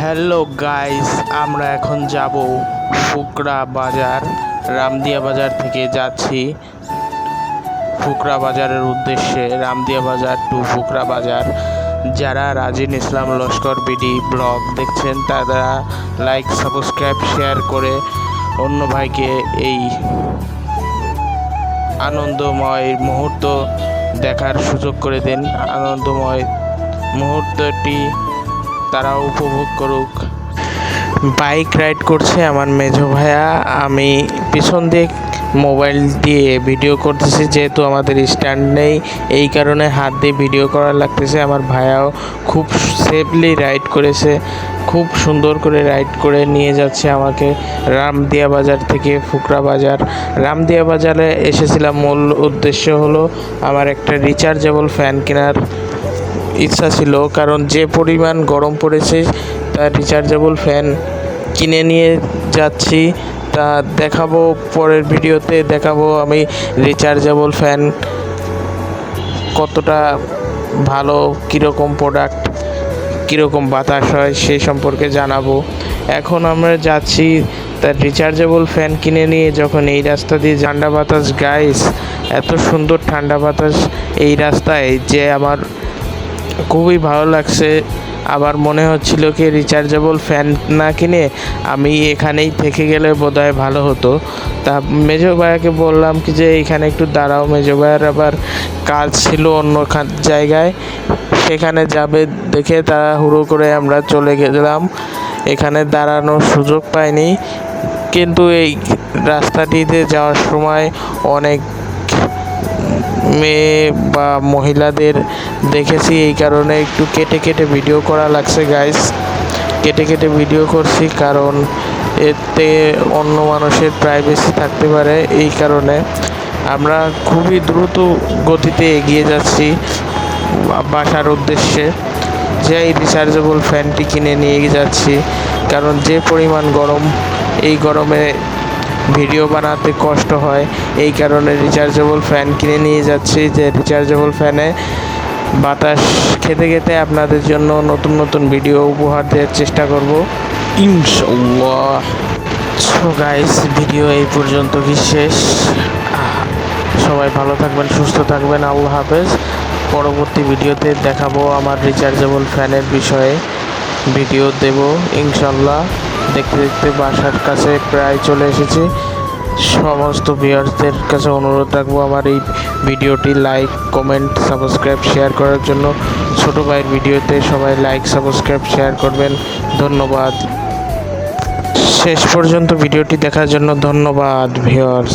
Hello guys, আমরা এখন যাব ফুকরা বাজার, রামদিয়া বাজার থেকে যাচ্ছি। ফুকরা বাজারের উদ্দেশ্যে রামদিয়া বাজার টু ফুকরা বাজার। যারা রাজিন ইসলাম লস্কর বিডি ব্লগ দেখছেন, তারা লাইক সাবস্ক্রাইব শেয়ার করে অন্য ভাইকে এই আনন্দময় মুহূর্ত দেখার সুযোগ করে দেন। আনন্দময় মুহূর্তটি তারা উপভোগ করুক। বাইক রাইড করছে আমার মেজো ভাইয়া। আমি পিছন দিয়ে মোবাইল দিয়ে ভিডিও করতেছি, যেহেতু আমাদের স্ট্যান্ড নেই। এই কারণে হাত দিয়ে ভিডিও করা লাগতেছে। আমার ভাইয়াও খুব সেফলি রাইড করেছে, খুব সুন্দর করে রাইড করে নিয়ে যাচ্ছে আমাকে। রামদিয়া বাজার থেকে ফুকরা বাজার। রামদিয়া বাজারে এসেছিলাম, মূল উদ্দেশ্য হলো আমার একটা রিচার্জেবল ফ্যান কেনার ইচ্ছা ছিল, কারণ যে পরিমাণ গরম পড়েছে তার রিচার্জেবল ফ্যান কিনে নিয়ে যাচ্ছি। তা দেখাবো, পরের ভিডিওতে দেখাবো আমি রিচার্জেবল ফ্যান কতটা ভালো, কীরকম প্রোডাক্ট কীরকম বাতাস হয়, সে সম্পর্কে জানাব। এখন আমরা যাচ্ছি তার রিচার্জেবল ফ্যান কিনে নিয়ে যখন এই রাস্তা দিয়ে ঠান্ডা বাতাস গাইস এত সুন্দর ঠান্ডা বাতাস এই রাস্তায়, যে আমার খুবই ভালো লাগছে। আবার মনে হচ্ছিল কি রিচার্জেবল ফ্যান না কিনে আমি এখানেই থেকে গেলে বোধহয় ভালো হতো। তা মেজো ভাইয়াকে বললাম কি যে, এখানে একটু দাঁড়াও মেজো ভাইয়ার আবার কাজ ছিল অন্য জায়গায়। সেখানে যাবে দেখে তারা হুড়ো করে আমরা চলে গেলাম। এখানে দাঁড়ানোর সুযোগ পাইনি। কিন্তু এই রাস্তাটিতে যাওয়ার সময় অনেক মেয়ে বা মহিলাদের দেখেছি, এই কারণে একটু কেটে কেটে ভিডিও করা লাগছে গাইস কেটে কেটে ভিডিও করছি, কারণ এতে অন্য মানুষের প্রাইভেসি থাকতে পারে, এই কারণে আমরা খুবই দ্রুত গতিতে এগিয়ে যাচ্ছি বাসার উদ্দেশ্যে। যে এই রিচার্জেবল ফ্যানটি কিনে নিয়ে যাচ্ছি, কারণ যে পরিমাণ গরম, এই গরমে ভিডিও বানাতে কষ্ট হয়। এই কারণে রিচার্জেবল ফ্যান কিনে নিয়ে যাচ্ছি যে রিচার্জেবল ফ্যানে বাতাস খেতে খেতে আপনাদের জন্য নতুন নতুন ভিডিও উপহার দেওয়ার চেষ্টা করব। ইনশাল্লাহ গাইস ভিডিও এই পর্যন্ত কি শেষ। সবাই ভালো থাকবেন, সুস্থ থাকবেন। আল্লাহ হাফেজ। পরবর্তী ভিডিওতে দেখাবো আমার রিচার্জেবল ফ্যানের বিষয়ে। ভিডিও দেব ইনশাল্লাহ দেখতে দেখতে বাসার কাছে প্রায় চলে এসেছি। সমস্ত ভিউয়ার্সদের কাছে অনুরোধ রাখব আমার এই ভিডিওটি লাইক, কমেন্ট, সাবস্ক্রাইব, শেয়ার করার জন্য। ছোট ভাইয়ের ভিডিওতে সবাই লাইক, সাবস্ক্রাইব, শেয়ার করবেন। ধন্যবাদ। শেষ পর্যন্ত ভিডিওটি দেখার জন্য ধন্যবাদ, ভিউয়ার্স।